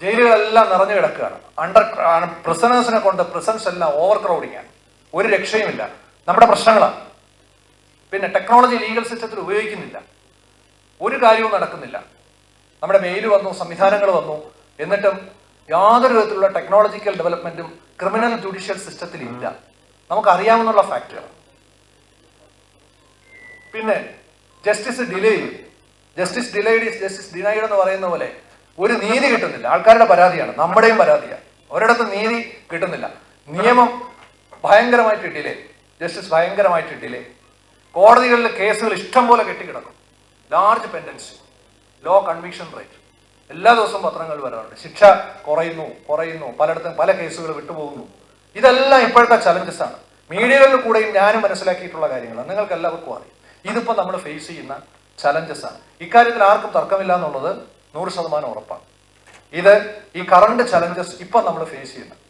ജയിലുകളെല്ലാം നിറഞ്ഞു കിടക്കുകയാണ്. അണ്ടർ പ്രിസണേഴ്സിനെ കൊണ്ട് പ്രിസൺസ് എല്ലാം ഓവർ ക്രൗഡിങ്ങാണ് ഒരു രക്ഷയുമില്ല. നമ്മുടെ പ്രശ്നങ്ങളാണ്. പിന്നെ ടെക്നോളജി ലീഗൽ സിസ്റ്റത്തിൽ ഉപയോഗിക്കുന്നില്ല. ഒരു കാര്യവും നടക്കുന്നില്ല. നമ്മുടെ മെയിൽ വന്നു സംവിധാനങ്ങൾ വന്നു. എന്നിട്ടും യാതൊരു വിധത്തിലുള്ള ടെക്നോളജിക്കൽ ഡെവലപ്മെന്റും ക്രിമിനൽ ജുഡീഷ്യൽ സിസ്റ്റത്തിൽ ഇല്ല. നമുക്കറിയാവുന്നുള്ള ഫാക്ടുകൾ പിന്നെ justice delay justice delayed justice denied എന്ന് പറയുന്ന പോലെ ഒരു നീതി കിട്ടുന്നില്ല. ആൾക്കാരുടെ പരാതിയാണ്. നമ്മുടെയും പരാതിയാണ്. ഒരിടത്ത് നീതി കിട്ടുന്നില്ല. നിയമം ഭയങ്കരമായിട്ട് കിട്ടിയില്ലേ? ജസ്റ്റിസ് ഭയങ്കരമായിട്ട് കിട്ടിയില്ലേ? കോടതികളിലെ കേസുകൾ ഇഷ്ടം പോലെ കെട്ടിക്കിടക്കും. Large pendency low conviction rate എല്ലാ ദിവസവും പത്രങ്ങൾ വരാറുണ്ട്. ശിക്ഷ കുറയുന്നു കുറയുന്നു. പലയിടത്തും പല കേസുകൾ വിട്ടുപോകുന്നു. ഇതെല്ലാം ഇപ്പോഴത്തെ ചലഞ്ചസ് ആണ്. മീഡിയകളിൽ കൂടെയും ഞാനും മനസ്സിലാക്കിയിട്ടുള്ള കാര്യങ്ങളാണ്. നിങ്ങൾക്ക് എല്ലാവർക്കും അറിയാം. ഇതിപ്പോൾ നമ്മൾ ഫേസ് ചെയ്യുന്ന ചലഞ്ചസ് ആണ്. ഇക്കാര്യത്തിൽ ആർക്കും തർക്കമില്ല എന്നുള്ളത് നൂറ് ശതമാനം ഉറപ്പാണ്. ഇത് ഈ കറണ്ട് ചലഞ്ചസ് ഇപ്പം നമ്മൾ ഫേസ് ചെയ്യുന്നത്